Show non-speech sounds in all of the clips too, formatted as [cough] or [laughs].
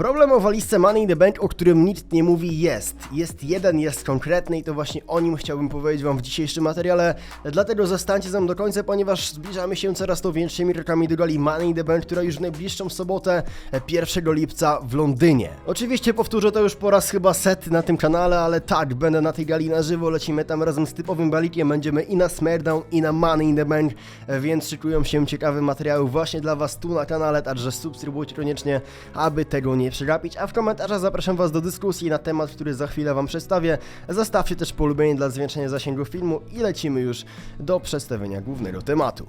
Problem o walizce Money in the Bank, o którym nikt nie mówi jest. Jest jeden, jest konkretny i to właśnie o nim chciałbym powiedzieć wam w dzisiejszym materiale. Dlatego zostańcie ze mną do końca, ponieważ zbliżamy się coraz to większymi krokami do gali Money in the Bank, która już w najbliższą sobotę, e, 1 lipca w Londynie. Oczywiście powtórzę to już po raz chyba set na tym kanale, ale tak, będę na tej gali na żywo, lecimy tam razem z typowym balikiem, będziemy i na SmackDown, i na Money in the Bank, e, więc szykują się ciekawe materiały właśnie dla was tu na kanale, także subskrybujcie koniecznie, aby tego nie przegapić, a w komentarzach zapraszam was do dyskusji na temat, który za chwilę wam przedstawię. Zostawcie też polubienie dla zwiększenia zasięgu filmu i lecimy już do przedstawienia głównego tematu.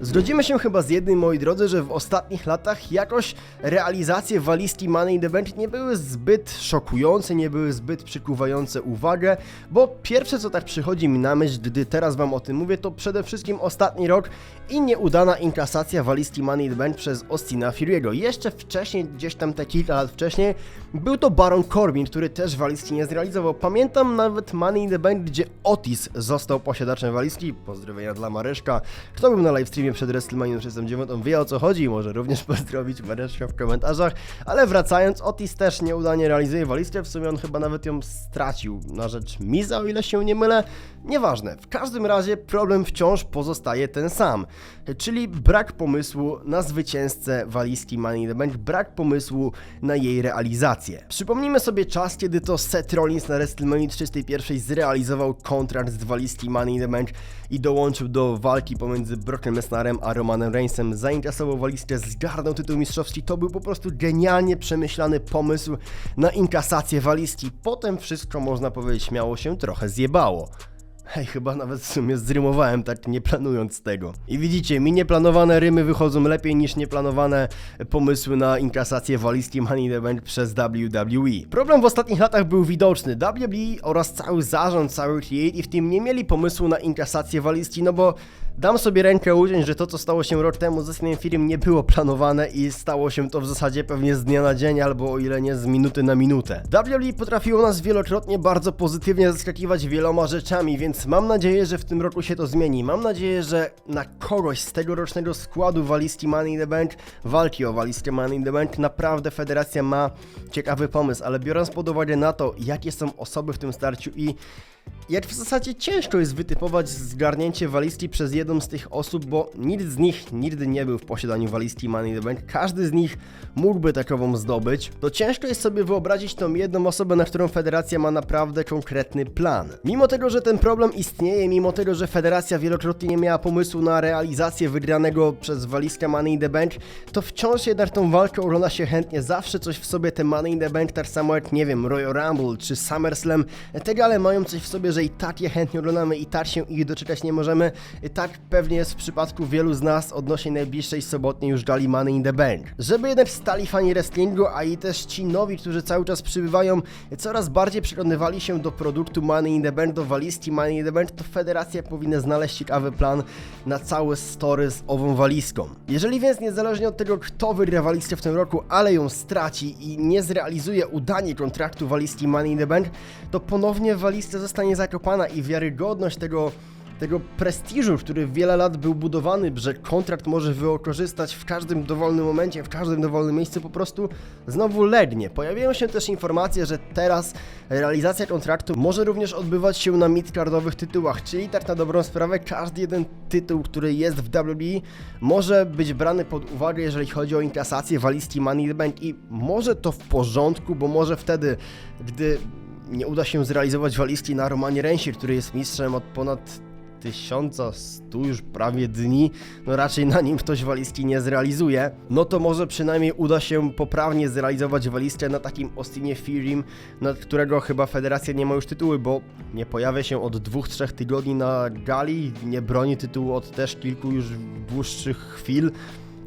Zgodzimy się chyba z jednym, moi drodzy, że w ostatnich latach jakoś realizacje walizki Money in the Bank nie były zbyt szokujące, nie były zbyt przykuwające uwagę, bo pierwsze co tak przychodzi mi na myśl, gdy teraz wam o tym mówię, to przede wszystkim ostatni rok i nieudana inkasacja walizki Money in the Bank przez Austina Fury'ego. Jeszcze wcześniej, gdzieś tam te kilka lat wcześniej, był to Baron Corbin, który też walizki nie zrealizował. Pamiętam nawet Money in the Bank, gdzie Otis został posiadaczem walizki. Pozdrowienia dla Mareszka. Kto był na livestreamie przed WrestleMania 39 wie o co chodzi, może również [laughs] pozdrowić Mareszka w komentarzach. Ale wracając, Otis też nieudanie realizuje walizkę, w sumie on chyba nawet ją stracił na rzecz Miza, o ile się nie mylę. Nieważne, w każdym razie problem wciąż pozostaje ten sam, czyli brak pomysłu na zwycięzcę walizki Money in the Bank, brak pomysłu na jej realizację. Przypomnijmy sobie czas, kiedy to Seth Rollins na WrestleMania 31 zrealizował kontrakt z walizki Money in the Bank i dołączył do walki pomiędzy Brockiem Lesnarem a Romanem Reignsem, zainkasował walizkę, zgarnął tytuł mistrzowski, to był po prostu genialnie przemyślany pomysł na inkasację walizki. Potem wszystko, można powiedzieć, śmiało się trochę zjebało. Hej, chyba nawet w sumie zrymowałem tak nie planując tego. I widzicie, mi nieplanowane rymy wychodzą lepiej niż nieplanowane pomysły na inkasację walizki Money the Bank przez WWE. Problem w ostatnich latach był widoczny. WWE oraz cały zarząd, cały w tym nie mieli pomysłu na inkasację walizki, no bo Dam sobie rękę uciąć, że to co stało się rok temu ze Sinem Fury nie było planowane i stało się to w zasadzie pewnie z dnia na dzień albo o ile nie z minuty na minutę. WWE potrafiło nas wielokrotnie bardzo pozytywnie zaskakiwać wieloma rzeczami, więc mam nadzieję, że w tym roku się to zmieni. Mam nadzieję, że na kogoś z tegorocznego składu walizki Money in the Bank, walki o walizkę Money in the Bank, naprawdę federacja ma ciekawy pomysł, ale biorąc pod uwagę na to, jakie są osoby w tym starciu i jak w zasadzie ciężko jest wytypować zgarnięcie walizki przez jedną z tych osób, bo nikt z nich nigdy nie był w posiadaniu walizki Money in the Bank, każdy z nich mógłby takową zdobyć, to ciężko jest sobie wyobrazić tą jedną osobę, na którą federacja ma naprawdę konkretny plan. Mimo tego, że ten problem istnieje, mimo tego, że federacja wielokrotnie nie miała pomysłu na realizację wygranego przez walizkę Money in the Bank, to wciąż jednak tą walkę ogląda się chętnie, zawsze coś w sobie te Money in the Bank, tak samo jak, nie wiem, Royal Rumble czy SummerSlam, te gale mają coś w sobie, że i tak je chętnie oglądamy, i tak się ich doczekać nie możemy. I tak pewnie jest w przypadku wielu z nas odnośnie najbliższej sobotniej już gali Money in the Bank. Żeby jednak stali fani wrestlingu, a i też ci nowi, którzy cały czas przybywają, coraz bardziej przekonywali się do produktu Money in the Bank, do walizki Money the Bank, to federacja powinna znaleźć ciekawy plan na cały story z ową walizką. Jeżeli więc niezależnie od tego, kto wygra walizkę w tym roku, ale ją straci i nie zrealizuje udanie kontraktu walizki Money in the Bank, to ponownie w walizce zostanie zakopana i wiarygodność tego tego prestiżu, który wiele lat był budowany, że kontrakt może wykorzystać w każdym dowolnym momencie, w każdym dowolnym miejscu, po prostu znowu legnie. Pojawiają się też informacje, że teraz realizacja kontraktu może również odbywać się na midcardowych tytułach, czyli tak na dobrą sprawę każdy jeden tytuł, który jest w WWE może być brany pod uwagę, jeżeli chodzi o inkasację walizki Money Bank i może to w porządku, bo może wtedy, gdy nie uda się zrealizować walizki na Romanie Rensie, który jest mistrzem od ponad 1100 już prawie dni, no raczej na nim ktoś walizki nie zrealizuje, no to może przynajmniej uda się poprawnie zrealizować walizkę na takim Austinie Fury, nad którego chyba federacja nie ma już tytułu, bo nie pojawia się od 2-3 tygodni na gali, nie broni tytułu od też kilku już dłuższych chwil,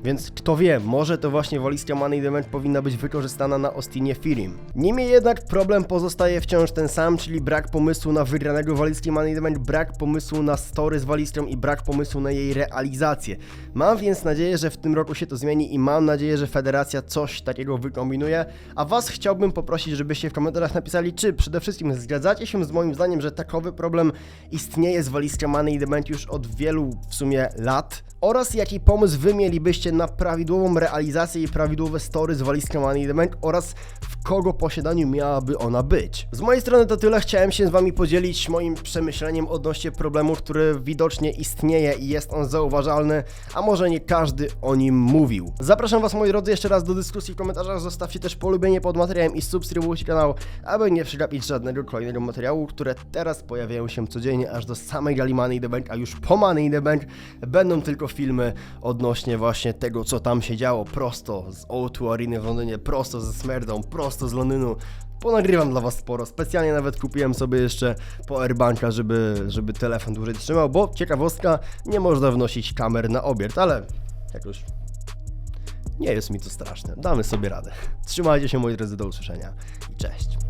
więc kto wie, może to właśnie walizka Money the Bank powinna być wykorzystana na Austinie Fury. Niemniej jednak problem pozostaje wciąż ten sam, czyli brak pomysłu na wygranego walizki Money the Bank, brak pomysłu na story z walizką i brak pomysłu na jej realizację. Mam więc nadzieję, że w tym roku się to zmieni i mam nadzieję, że federacja coś takiego wykombinuje, a was chciałbym poprosić, żebyście w komentarzach napisali, czy przede wszystkim zgadzacie się z moim zdaniem, że takowy problem istnieje z walizką Money the Bank już od wielu w sumie lat, oraz jaki pomysł wy mielibyście na prawidłową realizację i prawidłowe story z walizką Bank oraz w kogo posiadaniu miałaby ona być. Z mojej strony to tyle, chciałem się z wami podzielić moim przemyśleniem odnośnie problemu, który widocznie istnieje i jest on zauważalny, a może nie każdy o nim mówił. Zapraszam was moi drodzy jeszcze raz do dyskusji w komentarzach, zostawcie też polubienie pod materiałem i subskrybujcie kanał, aby nie przegapić żadnego kolejnego materiału, które teraz pojawiają się codziennie aż do samej gali Money the Bank, a już po Money the Bank będą tylko filmy odnośnie właśnie tego, co tam się działo prosto z O2 Areny w Londynie, prosto ze Smerdą, prosto z Londynu. Ponagrywam dla was sporo, specjalnie nawet kupiłem sobie jeszcze powerbanka, żeby, żeby telefon dłużej trzymał, bo ciekawostka, nie można wnosić kamer na obiekt, ale jakoś nie jest mi to straszne, damy sobie radę. Trzymajcie się moi drodzy, do usłyszenia i cześć.